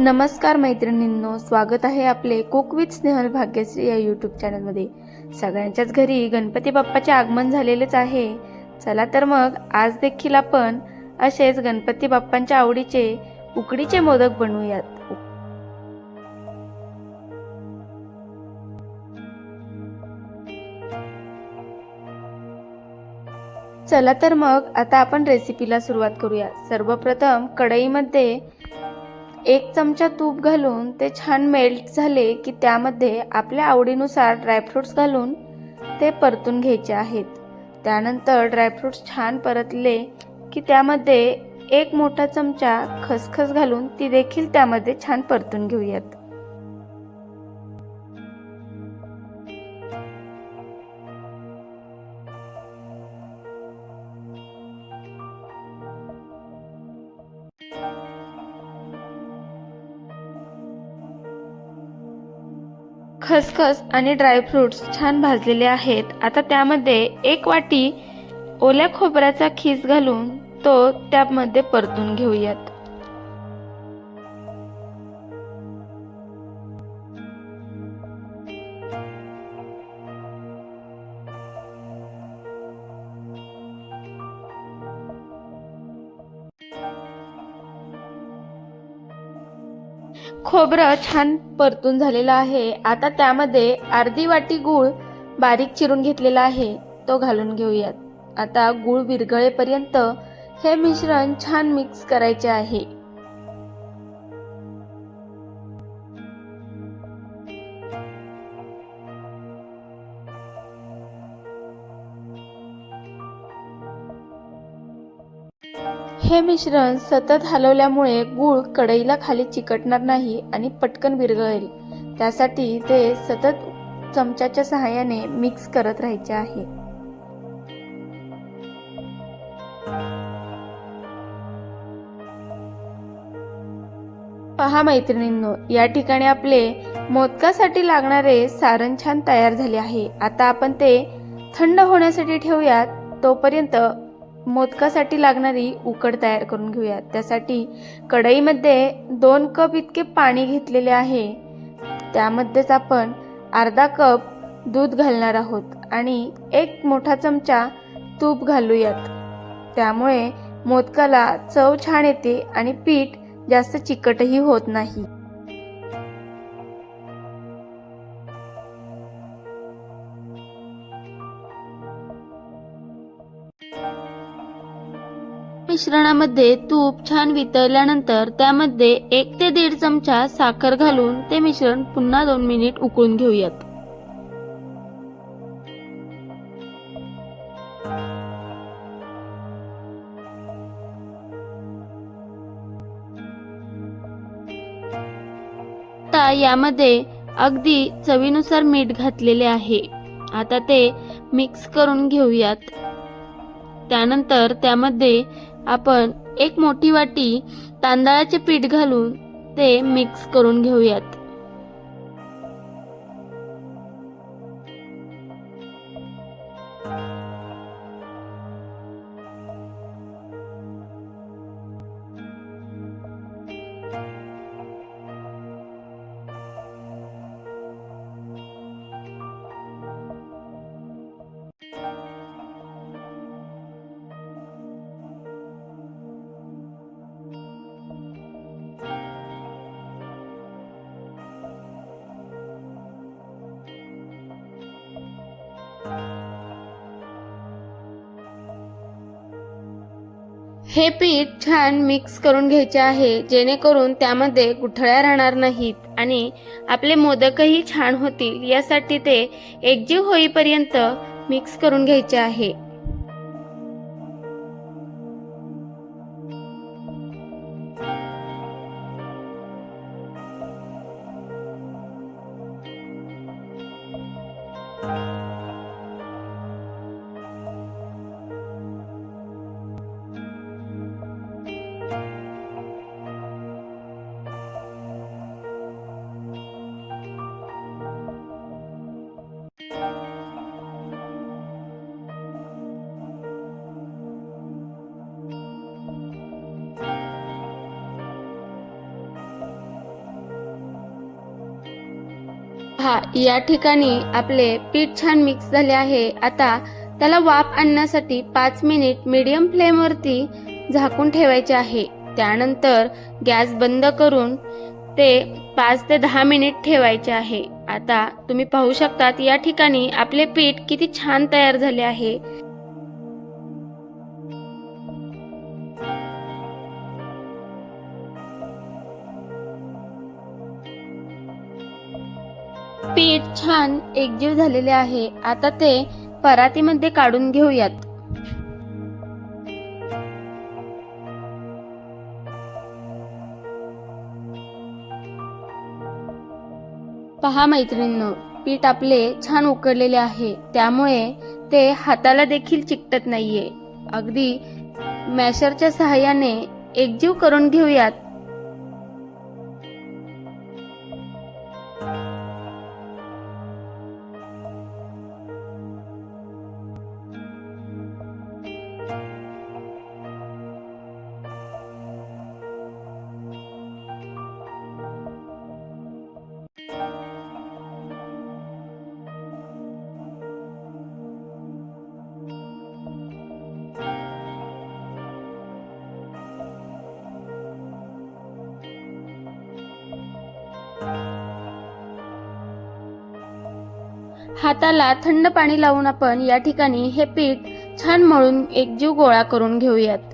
नमस्कार मैत्रिणींनो स्वागत आहे आपले कुक विथ स्नेहल भाग्यश्री या यूट्यूब चॅनलमध्ये सगळ्यांच्याच घरी गणपती बाप्पाचे आगमन झालेलेच आहे. चला तर मग आज देखील आपण असेच गणपती बाप्पांच्या आवडीचे उकडीचे मोदक बनवूयात. चला तर मग आता आपण रेसिपीला सुरुवात करूया. सर्वप्रथम कढईमध्ये एक चमचा तूप घालून ते छान मेल्ट झाले की त्यामध्ये आपल्या आवडीनुसार ड्रायफ्रुट्स घालून ते परतून घ्यायचे आहेत. त्यानंतर ड्रायफ्रुट्स छान परतले की त्यामध्ये एक मोठा चमचा खसखस घालून ती देखील त्यामध्ये छान परतून घेऊयात. खसखस आणि ड्रायफ्रुट्स छान भाजलेले आहेत. आता त्यामध्ये एक वाटी ओल्या खोबऱ्याचा खीस घालून तो त्यामध्ये परतून घेऊयात. खोबरं छान परतून झालेलं आहे. आता त्यामध्ये अर्धी वाटी गूळ बारीक चिरून घेतलेला आहे. तो घालून घेऊयात. आता गूळ विरघळेपर्यंत हे मिश्रण छान मिक्स करायचे आहे. हे मिश्रण सतत हलवल्यामुळे गूळ कढईला खाली चिकटणार नाही आणि पटकन विरघळेल. त्यासाठी ते सतत चमच्याच्या सहाय्याने मिक्स करत राहायचे आहे. पहा मैत्रिणींनो या ठिकाणी आपले मोदकासाठी लागणारे सारण छान तयार झाले आहे. आता आपण ते थंड होण्यासाठी ठेवूयात. तोपर्यंत मोदकासाठी लागणारी उकड तयार करून घेऊयात. त्यासाठी कढईमध्ये दोन कप इतके पाणी घेतलेले आहे. त्यामध्येच आपण अर्धा कप दूध घालणार आहोत आणि एक मोठा चमचा तूप घालूयात. त्यामुळे मोदकाला चव छान येते आणि पीठ जास्त चिकटही होत नाही. मिश्रणामध्ये तूप छान वितळल्यानंतर त्यामध्ये एक ते दीड चमचा साखर घालून ते मिश्रण पुन्हा दोन मिनिट उकळून घेऊयात. आता यामध्ये अगदी चवीनुसार मीठ घातलेले आहे. आता ते मिक्स करून घेऊयात. त्यानंतर त्यामध्ये आपण एक मोठी वाटी तांदळाचे पीठ घालून ते मिक्स करून घेऊयात. हे पीठ छान मिक्स करून घ्यायचे आहे जेणेकरून त्यामध्ये गुठळ्या राहणार नाहीत आणि आपले मोदकही छान होतील. यासाठी ते एकजीव होईपर्यंत मिक्स करून घ्यायचे आहे. पहा या ठिकाणी आपले पीठ छान मिक्स झाले आहे. आता त्याला वाफ आणण्यासाठी पाच मिनिट मीडियम फ्लेमवरती झाकून ठेवायचे आहे. त्यानंतर गॅस बंद करून ते पाच ते दहा मिनिट ठेवायचे आहे. आता तुम्ही पाहू शकतात या ठिकाणी आपले पीठ किती छान तयार झाले आहे. पीठ छान एकजीव झालेले आहे. आता ते परातीमध्ये काढून घेऊयात. पहा मैत्रिणींनो पीठ आपले छान उकडलेले आहे. त्यामुळे ते हाताला देखील चिकटत नाहीये. अगदी मॅशरच्या सहाय्याने एकजीव करून घेऊयात. हाताला थंड पाणी लावून आपण या ठिकाणी हे पीठ छान मळून एकजीव गोळा करून घेऊयात.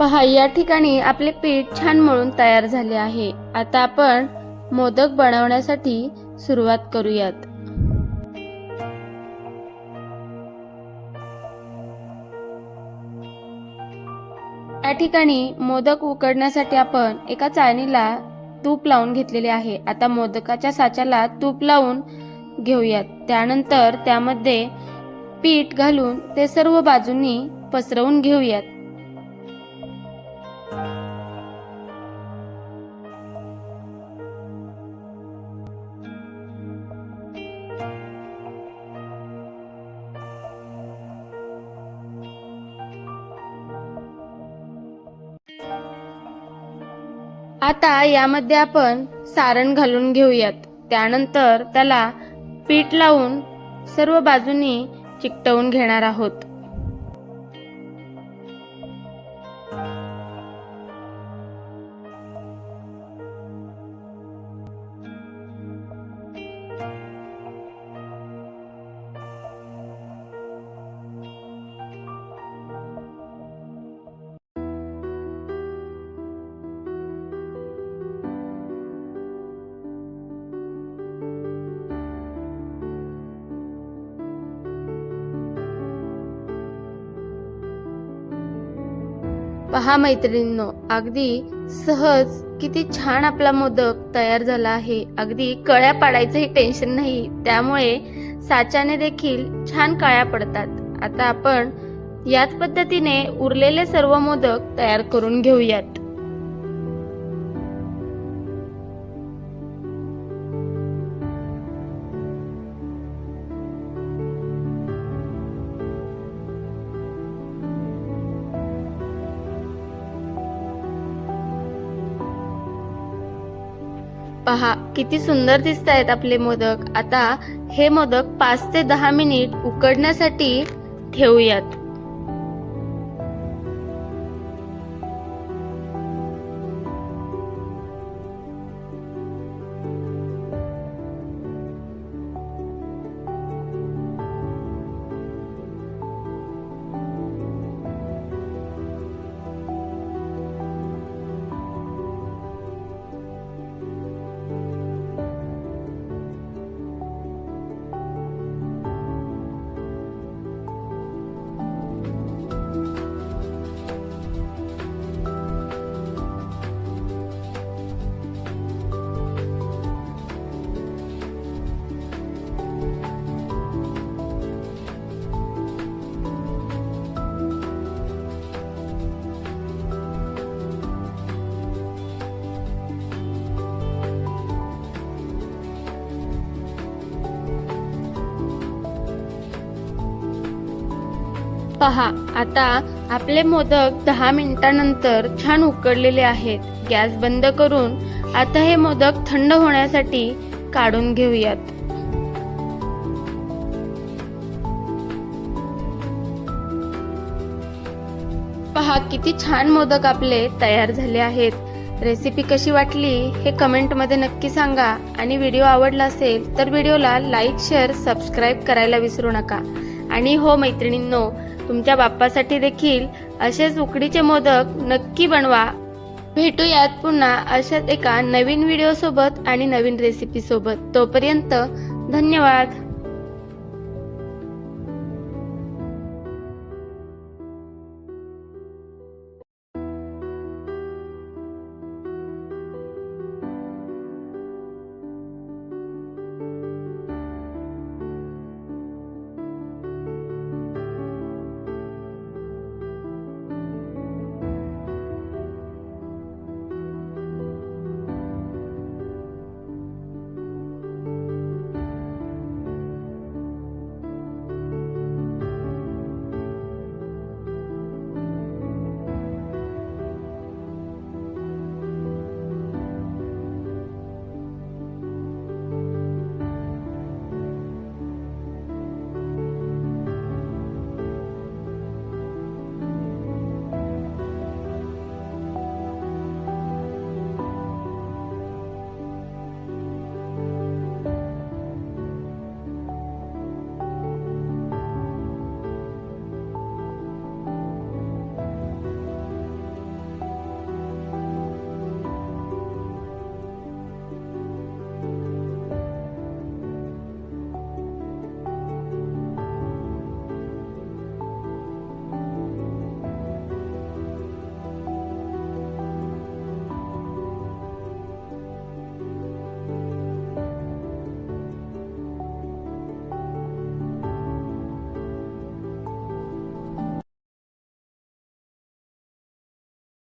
पहा या ठिकाणी आपले पीठ छान मळून तयार झाले आहे. आता आपण मोदक बनवण्यासाठी सुरुवात करूयात. या ठिकाणी मोदक उकडण्यासाठी आपण एका चाळणीला तूप लावून घेतलेले आहे. आता मोदकाच्या साच्याला तूप लावून घेऊयात. त्यानंतर त्यामध्ये पीठ घालून ते सर्व बाजूंनी पसरवून घेऊयात. आता यामध्ये आपण सारण घालून घेऊयात. त्यानंतर त्याला पीठ लावून सर्व बाजूनी चिकटवून घेणार आहोत. पहा मैत्रिणींनो अगदी सहज किती छान आपला मोदक तयार झाला आहे. अगदी कळ्या पाडायचंही टेन्शन नाही. त्यामुळे साच्याने देखील छान काळ्या पडतात. आता आपण याच पद्धतीने उरलेले सर्व मोदक तयार करून घेऊयात. पहा किती सुंदर दिसत आहेत आपले मोदक. आता हे मोदक पाच ते दहा मिनिट उकडण्यासाठी ठेवूयात. पहा आता आपले मोदक दहा मिनिटानंतर छान उकडलेले आहेत. गॅस बंद करून आता हे मोदक थंड होण्यासाठी काढून घेऊयात. पहा किती छान मोदक आपले तयार झाले आहेत. रेसिपी कशी वाटली हे कमेंटमध्ये नक्की सांगा आणि व्हिडिओ आवडला असेल तर व्हिडिओला लाईक शेअर सबस्क्राईब करायला विसरू नका. आणि हो मैत्रिणींनो तुमच्या बाप्पासाठी देखील असेच उकडीचे मोदक नक्की बनवा. भेटूयात पुन्हा अशाच एका नवीन व्हिडिओ सोबत आणि नवीन रेसिपी सोबत. तोपर्यंत धन्यवाद.